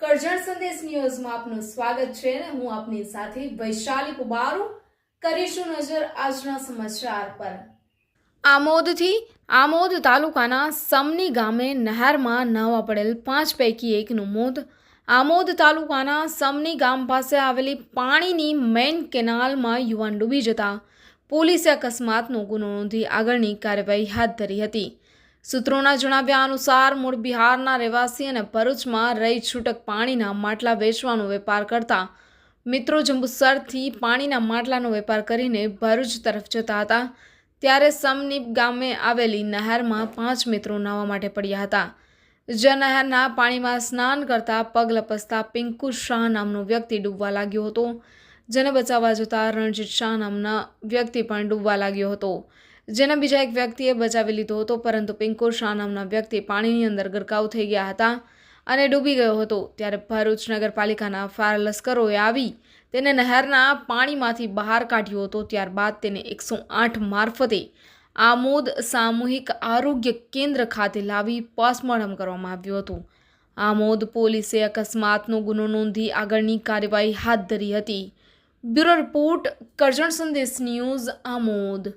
કરજણ સંદેશ ન્યૂઝમાં આપનું સ્વાગત છે અને હું આપની સાથે વૈશાલી કુબારુ કરીશું નજર આજના સમાચાર પર. આમોદથી આમોદ તાલુકાના સમની ગામે નહેરમાં નાવા પડેલ પાંચ પૈકી એકનું મોત. આમોદ તાલુકાના સમની ગામ પાસે આવેલી પાણીની મેઇન કેનાલમાં યુવાન ડૂબી જતા પોલીસે અકસ્માતનો ગુનો નોંધી આગળની કાર્યવાહી હાથ ધરી હતી. સૂત્રોના જણાવ્યા અનુસાર, મૂળ બિહારના રહેવાસી અને ભરૂચમાં રહી છૂટક પાણીના માટલા વેચવાનો વેપાર કરતા મિત્રો જંબુસરથી પાણીના માટલાનો વેપાર કરીને ભરૂચ તરફ જતા હતા. ત્યારે સમનીપ ગામે આવેલી નહેરમાં પાંચ મિત્રો નાહવા માટે પડ્યા હતા. જે નહેરના પાણીમાં સ્નાન કરતા પગ લપસતા પિંકુ શાહ નામનો વ્યક્તિ ડૂબવા લાગ્યો હતો, જેને બચાવવા જતાં રણજીત શાહ નામના વ્યક્તિ પણ ડૂબવા લાગ્યો હતો. જેને બીજા એક વ્યક્તિએ બચાવી લીધો હતો, પરંતુ પિંકુ શાહ નામના વ્યક્તિ પાણીની અંદર ગરકાવ થઈ ગયા હતા અને ડૂબી ગયો હતો. ત્યારે ભરૂચ નગરપાલિકાના ફાયર લશ્કરોએ આવી તેને નહેરના પાણીમાંથી બહાર કાઢ્યો હતો. ત્યારબાદ તેને એકસો આઠ મારફતે આમોદ સામૂહિક આરોગ્ય કેન્દ્ર ખાતે લાવી પોસ્ટમોર્ટમ કરવામાં આવ્યું હતું. આમોદ પોલીસે અકસ્માતનો ગુનો નોંધી આગળની કાર્યવાહી હાથ ધરી હતી. બ્યુરો રિપોર્ટ કરજણ સંદેશ ન્યૂઝ આમોદ.